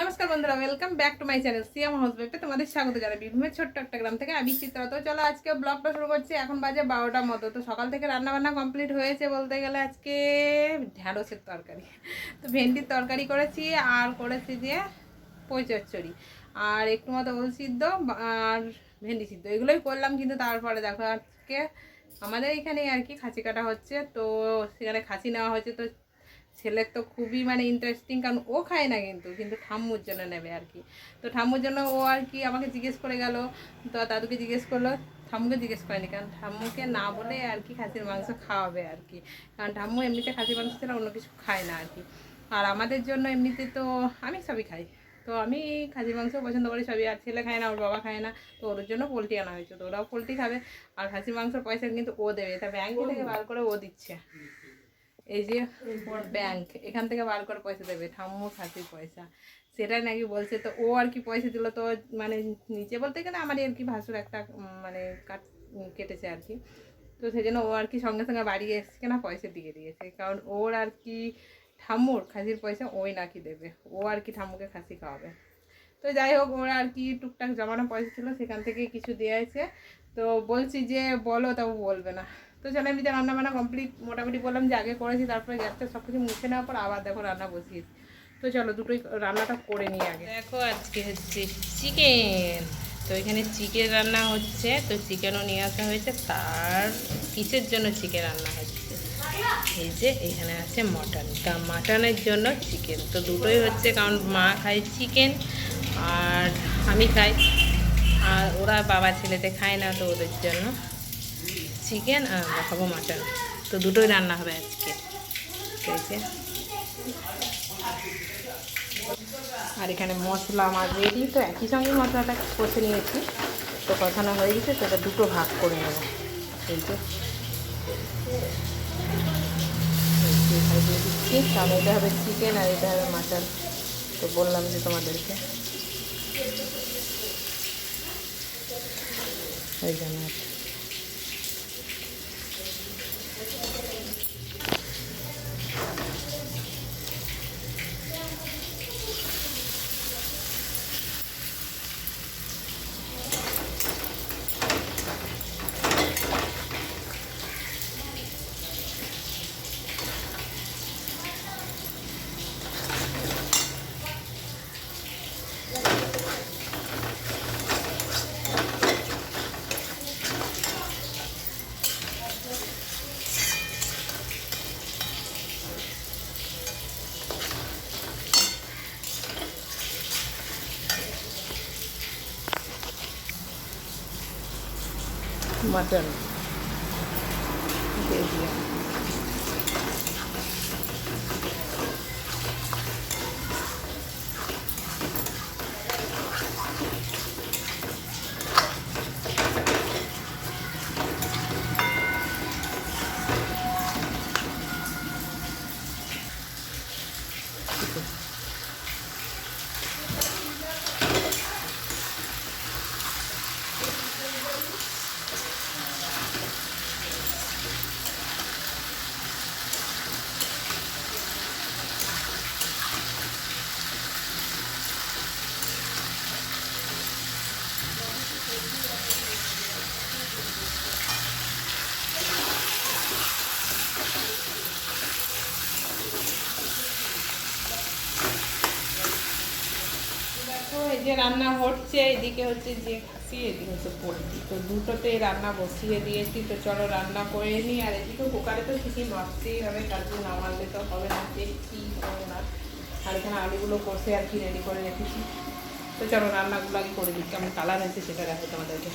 নমস্কার বন্ধুরা welcome back to my channel Siam house ব্যাপে তোমাদের স্বাগত জানাই। বীরভূমের ছোট্ট একটা গ্রাম থেকে আমি চিত্রা। তো চলো আজকে ব্লগটা শুরু করছি। এখন বাজে বারোটার মতো। তো সকাল থেকে রান্নাবান্না কমপ্লিট হয়েছে বলতে গেলে আজকে ঢ্যাঁড়সের তরকারি। তো ভেন্ডির তরকারি করেছি, আর করেছি যে পই আর একটু মতো ওল সিদ্ধ আর ভেন্ডি সিদ্ধ। এগুলোই করলাম, কিন্তু তারপরে দেখো আজকে আমাদের এখানে আর কি খাসি কাটা হচ্ছে। তো সেখানে খাসি নেওয়া হয়েছে। তো ছেলের তো খুবই মানে ইন্টারেস্টিং কারণ ও খায় না কিন্তু কিন্তু ঠাম্মুর জন্য নেবে আর কি। তো ঠাম্মুর জন্য ও আর কি আমাকে জিজ্ঞেস করে গেল, তো দাদুকে জিজ্ঞেস করল, ঠাম্মুকে জিজ্ঞেস করেনি, কারণ ঠাম্মুকে না বলে আর কি খাসির মাংস খাওয়াবে আর কি। কারণ ঠাম্মু এমনিতে খাসির মাংস ছাড়া অন্য কিছু খায় না আর কি। আর আমাদের জন্য এমনিতে তো আমি সবই খাই। তো আমি খাসির মাংস পছন্দ করি সবই, আর ছেলে খায় না, ওর বাবা খায় না, তো ওর জন্য পোলট্রি আনা হয়েছে, তো ওরাও পোলট্রি খাবে। আর খাসির মাংসের পয়সা কিন্তু ও দেবে তা ব্যাংক থেকে বার করে ও দিচ্ছে। এই যে ব্যাংক এখান থেকে বার করে পয়সা দেবে ঠাম্মু খাসির পয়সা। সেটাই নাকি বলছে, তো ও আর কি পয়সা দিল, তো মানে নিচে বলতে গেলে আমার আর কি ভাসুর একটা মানে কাট কেটেছে আর কি। তো সেই জন্য ও আর কি সঙ্গে সঙ্গে বাড়ি এসছে না পয়সা দিয়ে দিয়েছে। কারণ ওর আর কি ঠাম্মুর খাসির পয়সা ওই নাকি দেবে। ও আর কি ঠাম্মুকে খাসি খাওয়াবে। তো যাই হোক, ওরা আর কি টুকটাক জমানো পয়সা ছিল, সেখান থেকে কিছু দিয়েছে। তো বলছি যে, বলো তাও বলবে না। তো চলো এমনিতে রান্না বান্না কমপ্লিট মোটামুটি বললাম যে আগে করেছি, তারপরে গ্যাসটা সব কিছু মুছে নেওয়ার পর আবার দেখো রান্না বসিয়েছি। তো চলো দুটোই রান্নাটা করে নিই আগে। দেখো আজকে হচ্ছে চিকেন তো এখানে চিকেন রান্না হচ্ছে, তো চিকেনও নিয়ে আসা হয়েছে, তার কিসের জন্য চিকেন রান্না হচ্ছে? এই যে এখানে আছে মটন তা মাটনের জন্য চিকেন তো দুটোই হচ্ছে, কারণ মা খায় চিকেন আর আমি খাই। আর ওরা বাবা ছেলেতে খায় না, তো ওদের জন্য। চিকেন আর খাব মাটন তো দুটোই রান্না হবে আজকে। এই যে। আর এখানে মশলা আমার রেডি তো একই সঙ্গে মশলাটা কষে নিয়েছি। তো কষানো হয়ে গেছে, তো দুটো ভাগ করে নেব। দিয়ে দিচ্ছি তাহলে এটা হবে চিকেন আর এটা হবে মাটন তো বললাম যে তোমাদেরকে। ওই জন্য Madan. Oke, dia. Thank you. যে রান্না হচ্ছে, এদিকে হচ্ছে যে খাসি এদিকে হচ্ছে পোলট্রি। তো দুটোতে রান্না বসিয়ে দিয়েছি, তো চলো রান্না করে নিই। আর এদিকে কুকারে তো কিছু মারতেই হবে কারণ নামালে তো হবে না দেখছি হবে না। আর এখানে আলুগুলো কষে আর কি রেডি করে রেখেছি। তো চলো রান্নাগুলো আগে করে দিচ্ছি কেমন কালার আছে সেটা দেখো তোমাদেরকে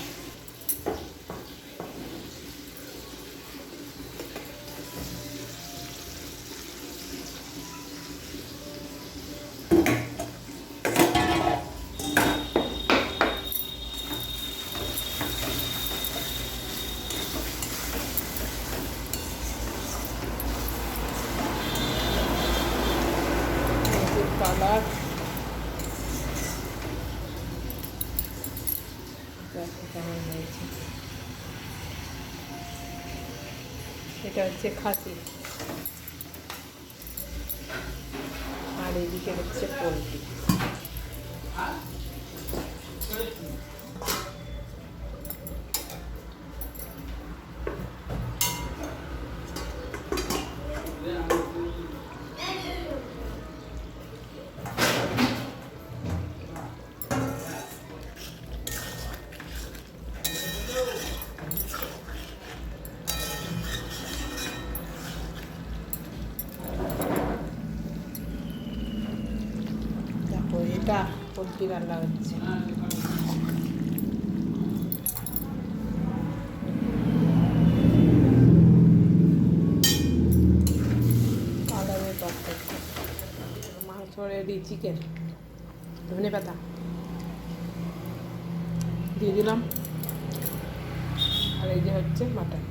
কালার দেখো কেমন হয়েছে হচ্ছে খাসি। আর এদিকে হচ্ছে পোলট্রি। পোলট্রি রান্না হচ্ছে। মাংস রেডি চিকেন ধনে পাতা। দিয়ে দিলাম। আর এই যে হচ্ছে মাটন।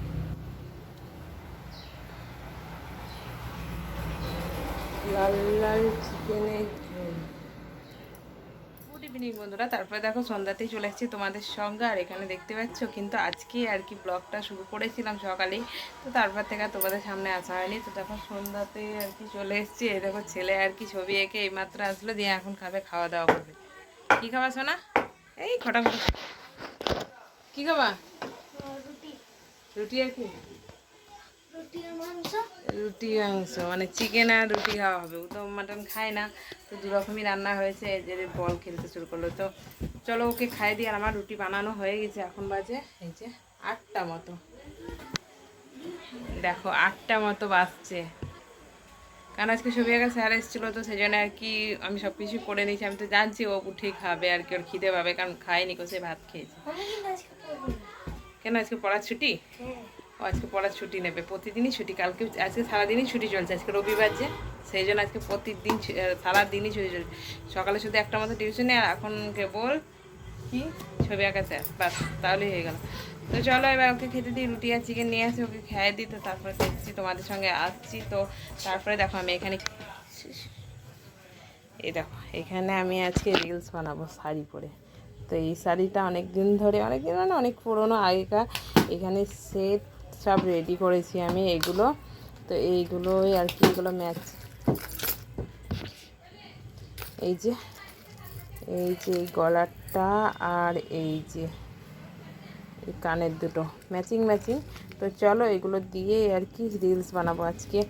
লাল লাল চিকেনের ইভিনিং বন্ধুরা, তারপরে দেখো সন্ধ্যাতেই চলে এসেছি তোমাদের সঙ্গে, আর এখানে দেখতে পাচ্ছ কিন্তু আজকে আর কি ব্লগটা শুরু করেছিলাম সকালেই, তো তারপর থেকে তোমাদের সামনে আসা হয়নি, তো দেখো সন্ধ্যাতে আর কি চলে এসেছি, এই দেখো ছেলে আর কি ছবি এঁকে এইমাত্র আসলো, দিয়ে এখন খাবে, খাওয়া দাওয়া করবে। কী খাবা সোনা? এই খটা খটা কী খাবা? রুটি। রুটি আর কি? রুটি মাংস মানে চিকেন আর রুটি খাওয়া হবে। ও তো মাটন খায় না তো দু রকমই রান্না হয়েছে যে বল খেলতে শুরু করল। তো চলো ওকে খাই দিয়ে আর আমার রুটি বানানো হয়ে গেছে এখন বাজে এই যে আটটা মতো। দেখো আটটা মতো বাজছে। কারণ আজকে ছবি আঁকা স্যার এসেছিল তো সেই জন্য আর কি আমি সব কিছু করে নিয়েছি। আমি তো জানছি ও উঠেই খাবে আর কি ওর খিদে পাবে কারণ খায়নি কো সে ভাত খেয়েছে। কেন আজকে পড়ার ছুটি? ও আজকে পড়ার ছুটি নেবে, প্রতিদিনই ছুটি, কালকে আজকে সারাদিনই ছুটি চলছে, আজকে রবিবার যে, সেই জন্য আজকে প্রতিদিন সারাদিনই ছুটি চলছে। সকালে শুধু একটা মতো টিউশনে আর এখন কেবল কি? ছবি আঁকা স্যার বাস, তাহলেই হয়ে গেল। তো চলো এবার ওকে খেতে দিই, রুটি আর চিকেন নিয়ে আসি, ওকে খেয়ে দিই, তো তারপরে দেখছি তোমাদের সঙ্গে আসছি, তো তারপরে দেখো আমি এখানে এই দেখো, এখানে আমি আজকে রিলস বানাবো শাড়ি পরে। তো এই শাড়িটা অনেক দিন ধরে অনেক দিন মানে অনেক পুরনো আগেকার, এখানে সেট সব রেডি করেছি আমি এগুলো। তো এইগুলোই আর কি, এগুলো ম্যাচ এই যে এই যে গলারটা আর এই যে কানের দুটো। ম্যাচিং ম্যাচিং তো চলো এগুলো দিয়ে আর কি রিলস বানাবো আজকে।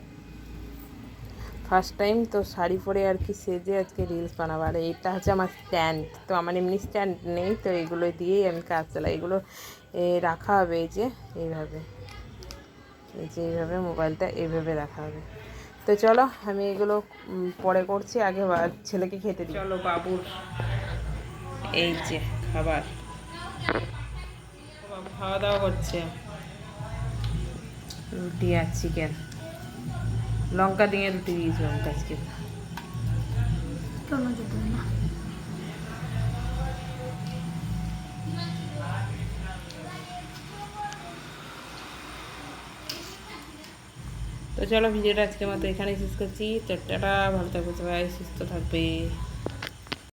ফার্স্ট টাইম তো শাড়ি পরে আর কি সেজে আজকে রিলস বানাবো। আর এইটা হচ্ছে আমার স্ট্যান্ড তো আমার এমনি স্ট্যান্ড নেই, তো এগুলো দিয়েই আমি কাজ চালাই। এগুলো রাখা হবে এই যে, এইভাবে। এই যে এইভাবে মোবাইলটা এইভাবে রাখা হবে। তো চলো আমি এগুলো পরে করছি আগে ছেলেকে খেতে দিই। চলো বাবুর এই যে খাবার। বাবু খাওয়া দাওয়া করছে। রুটি আর চিকেন। লঙ্কা দিয়ে রুটি দিয়েছিলাম আজকে। তো চলো ভিডিওটা আজকের মতো এখানেই শেষ করছি। তো টাটা ভালো থাকবে সবাই, সুস্থ থাকবে।